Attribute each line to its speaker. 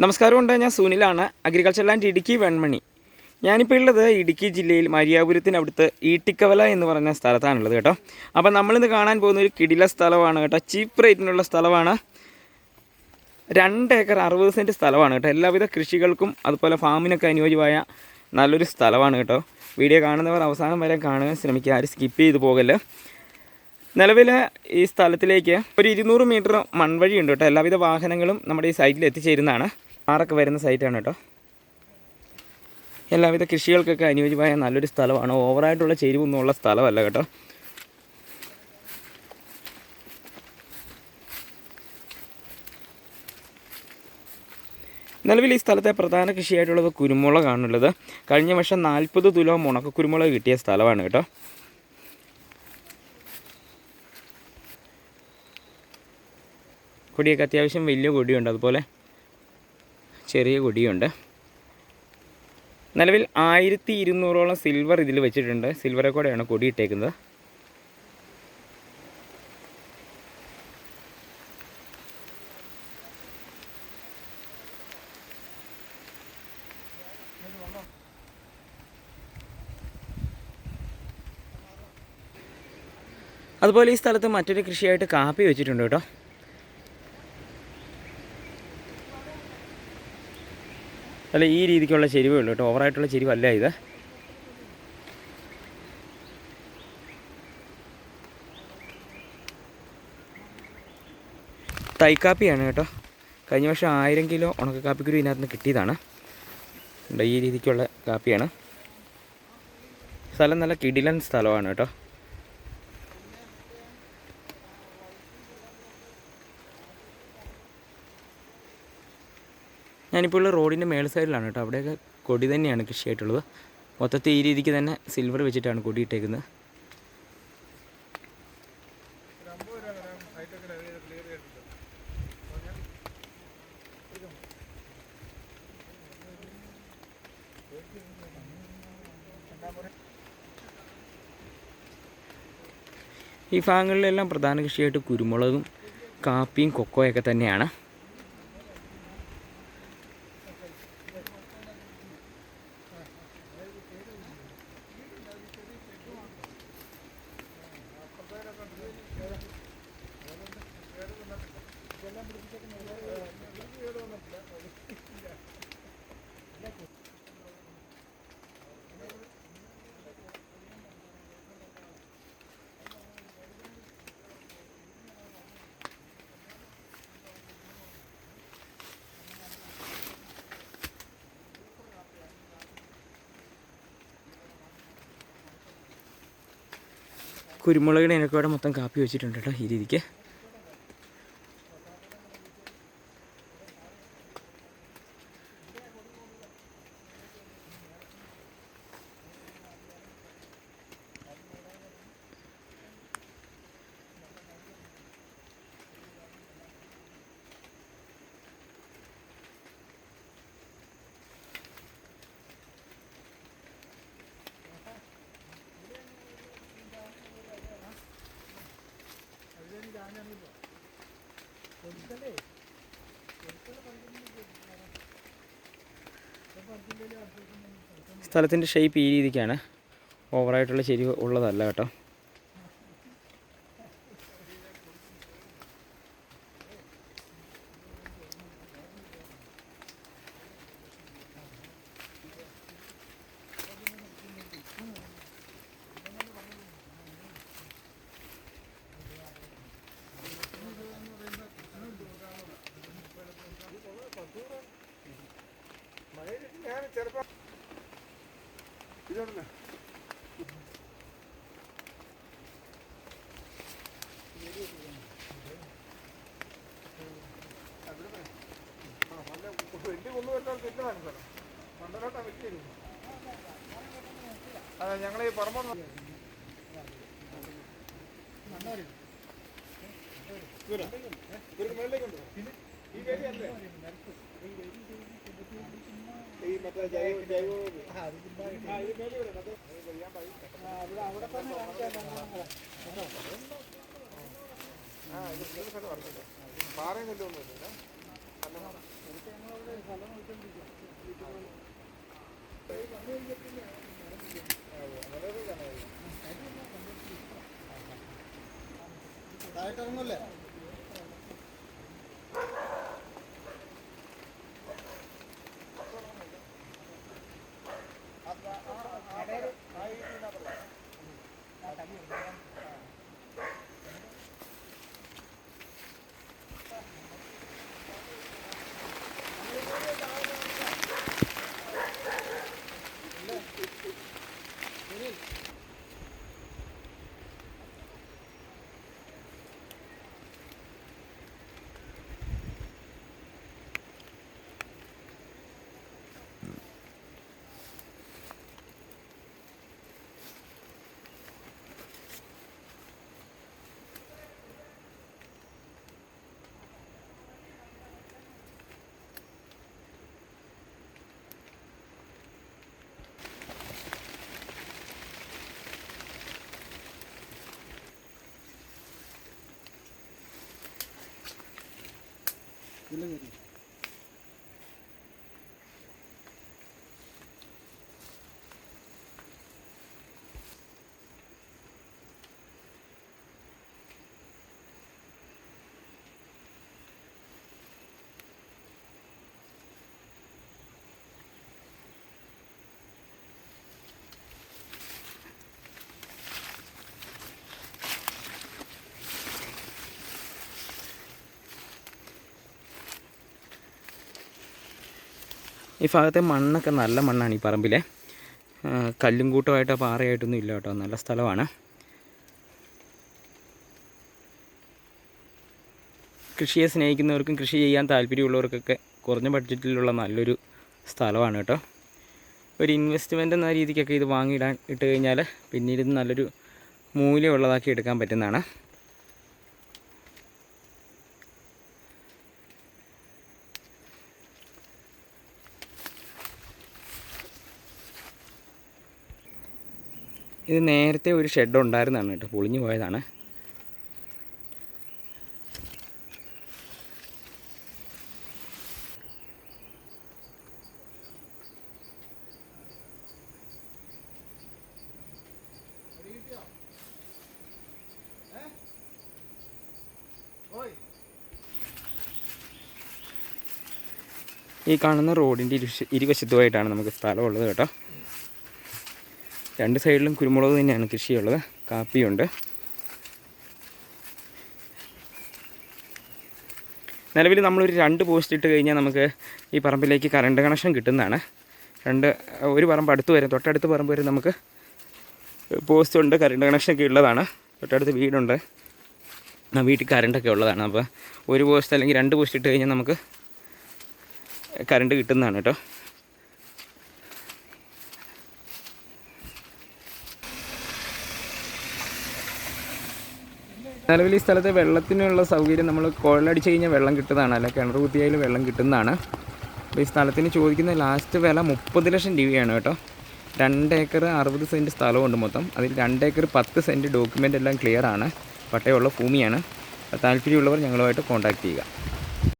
Speaker 1: നമസ്കാരമുണ്ട് ഞാൻ സുനിലാണ്. Agriculture land Idukki Venmani. ഞാനിപ്പോൾ ഉള്ളത് ഇടുക്കി ജില്ലയിൽ മരിയാപുരത്തിന് അവിടുത്തെ ഈട്ടിക്കവല എന്ന് പറഞ്ഞ സ്ഥലത്താണുള്ളത് കേട്ടോ. അപ്പോൾ നമ്മളിന്ന് കാണാൻ പോകുന്ന ഒരു കിടില സ്ഥലമാണ് കേട്ടോ. ചീപ്പ് റേറ്റിനുള്ള സ്ഥലമാണ്. രണ്ട് ഏക്കർ അറുപത് സെന്റ് സ്ഥലമാണ് കേട്ടോ. എല്ലാവിധ കൃഷികൾക്കും അതുപോലെ ഫാമിനൊക്കെ അനുയോജ്യമായ നല്ലൊരു സ്ഥലമാണ് കേട്ടോ. വീഡിയോ കാണുന്നവർ അവസാനം വരെ കാണുവാൻ ശ്രമിക്കുക. ആരും സ്കിപ്പ് ചെയ്ത് പോകല്ല്. നിലവിൽ ഈ സ്ഥലത്തിലേക്ക് ഒരു ഇരുന്നൂറ് മീറ്റർ മൺവഴി ഉണ്ട് കേട്ടോ. എല്ലാവിധ വാഹനങ്ങളും നമ്മുടെ ഈ സൈറ്റിൽ എത്തിച്ചേരുന്നതാണ്. ആറൊക്കെ വരുന്ന സൈറ്റാണ് കേട്ടോ. എല്ലാവിധ കൃഷികൾക്കൊക്കെ അനുയോജ്യമായ നല്ലൊരു സ്ഥലമാണ്. ഓവറായിട്ടുള്ള ചെരിവൊന്നും ഉള്ള സ്ഥലമല്ല കേട്ടോ. നിലവിൽ ഈ സ്ഥലത്തെ പ്രധാന കൃഷിയായിട്ടുള്ളത് കുരുമുളകാണുള്ളത്. കഴിഞ്ഞ വർഷം നാൽപ്പത് തുലോ മുണക്ക് കുരുമുളക് കിട്ടിയ സ്ഥലമാണ് കേട്ടോ. കൊടിയൊക്കെ അത്യാവശ്യം വലിയ കൊടിയുണ്ട്. അതുപോലെ ചെറിയ കൊടിയുണ്ട്. നിലവിൽ ആയിരത്തി ഇരുന്നൂറോളം സിൽവർ ഇതിൽ വെച്ചിട്ടുണ്ട്. സിൽവറെ കൂടെയാണ് കൊടി ഇട്ടേക്കുന്നത് അതുപോലെ ഈ സ്ഥലത്ത് മറ്റൊരു കൃഷിയായിട്ട് കാപ്പി വെച്ചിട്ടുണ്ട് കേട്ടോ. അല്ല ഈ രീതിക്കുള്ള ചെരിവേ ഉള്ളൂ കേട്ടോ. ഓവറായിട്ടുള്ള ചെരിവല്ല ഇത്. തൈക്കാപ്പിയാണ് കേട്ടോ. കഴിഞ്ഞ വർഷം ആയിരം കിലോ ഉണക്കക്കാപ്പിക്കുരു ഇതിനകത്ത് നിന്ന് കിട്ടിയതാണ് ഈ രീതിക്കുള്ള കാപ്പിയാണ്. സ്ഥലം നല്ല കിടിലൻ സ്ഥലമാണ് കേട്ടോ. ഞാനിപ്പോൾ ഉള്ള റോഡിന്റെ മേൾ സൈഡിലാണ് കേട്ടോ. അവിടെയൊക്കെ കൊടി തന്നെയാണ് കൃഷിയായിട്ടുള്ളത്. മൊത്തത്തിൽ ഈ രീതിക്ക് തന്നെ സിൽവർ വെച്ചിട്ടാണ് കൊടി ഇട്ടേക്കുന്നത്. ഈ ഭാഗങ്ങളിലെല്ലാം പ്രധാന കൃഷിയായിട്ട് കുരുമുളകും കാപ്പിയും കൊക്കോയൊക്കെ തന്നെയാണ്. കുരുമുളകിന് ഇനക്കോടെ മൊത്തം കാപ്പി വെച്ചിട്ടുണ്ട് കേട്ടോ ഈ രീതിക്ക്. സ്ഥലത്തിന്റെ ഷേപ്പ് ഈ രീതിക്കാണ്. ഓവറായിട്ടുള്ള ചെരിവ് ഉള്ളതല്ല കേട്ടോ.
Speaker 2: അതെ ഞങ്ങൾ ഈ പറമ്പ ഈ മറ്റേ ജൈവ ജൈവ അത് ചെയ്യാണ്ടായി ആ ഇത് സ്ഥലം പറഞ്ഞില്ല പാറയും താഴെ ഇറങ്ങല്ലേ? Öyle vereyim.
Speaker 1: ഈ ഭാഗത്തെ മണ്ണൊക്കെ നല്ല മണ്ണാണ് ഈ പറമ്പിലെ. കല്ലും കൂട്ടമായിട്ടോ പാറയായിട്ടൊന്നും ഇല്ല കേട്ടോ. നല്ല സ്ഥലമാണ്. കൃഷിയെ സ്നേഹിക്കുന്നവർക്കും കൃഷി ചെയ്യാൻ താല്പര്യമുള്ളവർക്കൊക്കെ കുറഞ്ഞ ബഡ്ജറ്റിലുള്ള നല്ലൊരു സ്ഥലമാണ് കേട്ടോ. ഒരു ഇൻവെസ്റ്റ്മെന്റ് എന്ന രീതിക്കൊക്കെ ഇത് വാങ്ങിയിടാൻ ഇട്ട് കഴിഞ്ഞാൽ പിന്നീട് ഇത് നല്ലൊരു മൂല്യമുള്ളതാക്കി എടുക്കാൻ പറ്റുന്നതാണ്. ഇത് നേരത്തെ ഒരു ഷെഡ് ഉണ്ടായിരുന്നതാണ് കേട്ടോ പൊളിഞ്ഞു പോയതാണ്. ഈ കാണുന്ന റോഡിന്റെ ഇരുവശ ഇരുവശത്തുമായിട്ടാണ് നമുക്ക് സ്ഥലമുള്ളത് കേട്ടോ. രണ്ട് സൈഡിലും കുരുമുളക് തന്നെയാണ് കൃഷിയുള്ളത്. കാപ്പിയുണ്ട്. നിലവിൽ നമ്മളൊരു രണ്ട് പോസ്റ്റ് ഇട്ട് കഴിഞ്ഞാൽ നമുക്ക് ഈ പറമ്പിലേക്ക് കറണ്ട് കണക്ഷൻ കിട്ടുന്നതാണ്. രണ്ട് ഒരു പറമ്പ് അടുത്ത് വരെ തൊട്ടടുത്ത് പറമ്പ് വരെ നമുക്ക് പോസ്റ്റ് ഉണ്ട് കറണ്ട് കണക്ഷനൊക്കെ ഉള്ളതാണ്. തൊട്ടടുത്ത് വീടുണ്ട്. ആ വീട്ടിൽ കറണ്ടൊക്കെ ഉള്ളതാണ്. അപ്പോൾ ഒരു പോസ്റ്റ് അല്ലെങ്കിൽ രണ്ട് പോസ്റ്റ് ഇട്ട് കഴിഞ്ഞാൽ നമുക്ക് കറണ്ട് കിട്ടുന്നതാണ് കേട്ടോ. നിലവിൽ ഈ സ്ഥലത്ത് വെള്ളത്തിനുള്ള സൗകര്യം നമ്മൾ കുഴലടിച്ച് കഴിഞ്ഞാൽ വെള്ളം കിട്ടുന്നതാണ്. അല്ല കിണർ കുത്തിയായാലും വെള്ളം കിട്ടുന്നതാണ്. അപ്പോൾ ഈ സ്ഥലത്തിന് ചോദിക്കുന്ന ലാസ്റ്റ് വില മുപ്പത് ലക്ഷം രൂപയാണ് കേട്ടോ. രണ്ട് ഏക്കർ അറുപത് സെന്റ് സ്ഥലമുണ്ട് മൊത്തം. അതിൽ രണ്ട് ഏക്കർ പത്ത് സെന്റ് ഡോക്യുമെന്റ് എല്ലാം ക്ലിയർ ആണ്. പട്ടയമുള്ള ഭൂമിയാണ്. താല്പര്യമുള്ളവർ ഞങ്ങളുമായിട്ട് കോൺടാക്റ്റ് ചെയ്യുക.